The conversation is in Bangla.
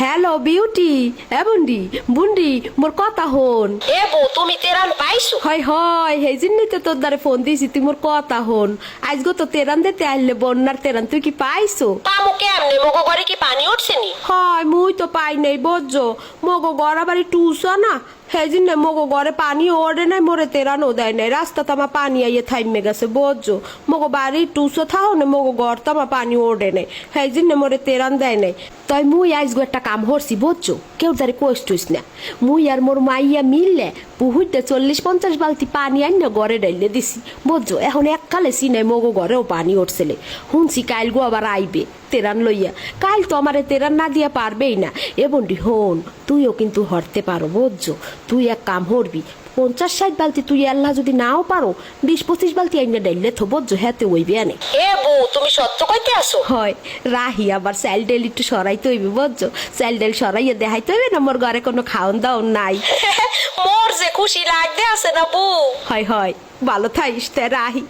হ্যালো বিউটি এ বুন্ডি বুন্ডি মোর কথা হন। এ বউ তুমি তেরান পাইছো? হয় হয় হে জিন্নি তো তোর দ্বারে ফোন দিছি তুই মোর কথা হন। আজগো তো তেরান দিতে আইলে বন্যার তেরান তুই কি পাইছো? পামু কেমনে মগো ঘরে কি পানি উঠছে নি? হয় মুই তো পাই নাই বজ্জো মগো গড়া বাড়ি টুসা না সেই জন্য মগো ঘরে পানি ওড়ে নাই, মোরে তেরানো দেয় নাই। রাস্তা তামা পানি আইয়ে থাইমে গেছে বজ্জো মগো বাড়ি টুসো থাও না, মগো ঘর তামা পানি ওড়ে নাই। সেই জন্য মোরে তেরান দেয় নাই। তাই মুই আইসগো একটা কাম হরছি বজ্জো কেউ তারে কোষ টুইস না। মুই আর মোর মাইয়া মিললে পুহুইতে চল্লিশ পঞ্চাশ বালতি পানি আইন না ঘরে ডাইলে দিছি। বুঝছ এখন এককালে সিনাই মগো ঘরেও পানি উঠছেলে শুনছি কাইল গো আবার আইবে তেরান লইয়া। কাইল তো আমারে তেরান না দিয়া পারবেই না। এ বন্ডি, হন, তুইও কিন্তু হরতে পারো বুঝছ তুই এক কাম করবি পঞ্চাশ ষাট বালতি তুই আল্লাহ যদি নাও পারো বিশ পঁচিশ বালতি আইনে ডাইলে থব জোহাতে ওইবে আনে। এ বউ তুমি সত্য কইতে আসো? হয় রাহি আবার স্যাল ডেল একটু সরাইতে হইবে বুঝছ? স্যাল ডেল সরাইয়া দেখাইতে হইবে না মোর ঘরে কোনো খাওন দাওন নাই? মোর যে খুশি লাগতে আছে না বউ। হয় হয় ভালো থাইস তে রাহি।